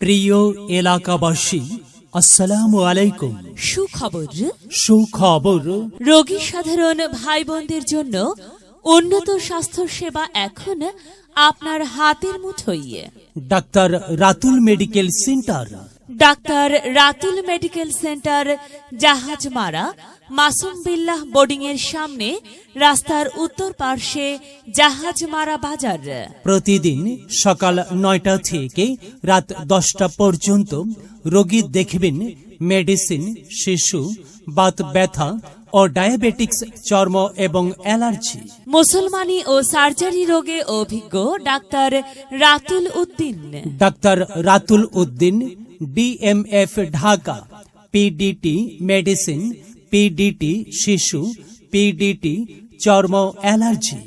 প্রিয় এলাকাবাসী আসসালামু আলাইকুম। সুখবর সুখবর। রোগী সাধারণ ভাই বোনদের জন্য উন্নত স্বাস্থ্য সেবা এখন আপনার হাতের মুঠোয়। Doctor Ratul medical centre. Doctor Ratul medical centre Jahajmara Masum Billah boarding এর সামনে রাস্তার উত্তর পার্শ্বে জাহাজমারা বাজার। প্রতিদিন সকাল নয়টা থেকে রাত দশটা পর্যন্ত রোগী দেখবেন মেডিসিন শিশু বাত ব্যথা ও ডায়াবেটিক্স চর্ম এবং অ্যালার্জি। মুসলমানি ও সার্জারি রোগে অভিজ্ঞ doctor Ratul Uddin. Doctor Ratul Uddin DMF Dhaka PDT medicine PDT শিশু পিডিটি চর্ম অ্যালার্জি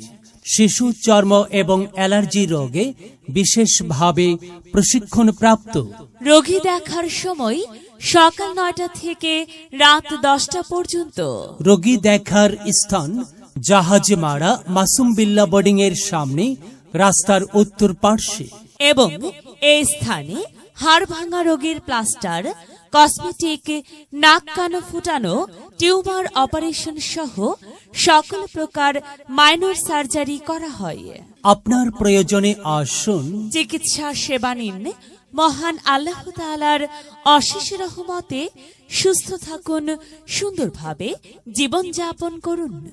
শিশু চর্ম এবং অ্যালার্জি রোগে বিশেষভাবে প্রশিক্ষণপ্রাপ্ত। রোগী দেখার সময় সকাল নয়টা থেকে রাত দশটা পর্যন্ত। রোগী দেখার স্থান জাহাজমারা মাসুম বিল্লা বোর্ডিং এর সামনে রাস্তার উত্তর পার্শ্বে। এবং এই স্থানে হাড় ভাঙা রোগীর প্লাস্টার কসমেটিক নাক কানো ফুটানো টিউমার অপারেশন সহ সকল প্রকার মাইনর সার্জারি করা হয়। আপনার প্রয়োজনে আসুন। চিকিৎসা সেবা নিন। মহান আল্লাহ তাআলার অশেষ রহমতে সুস্থ থাকুন সুন্দরভাবে জীবনযাপন করুন।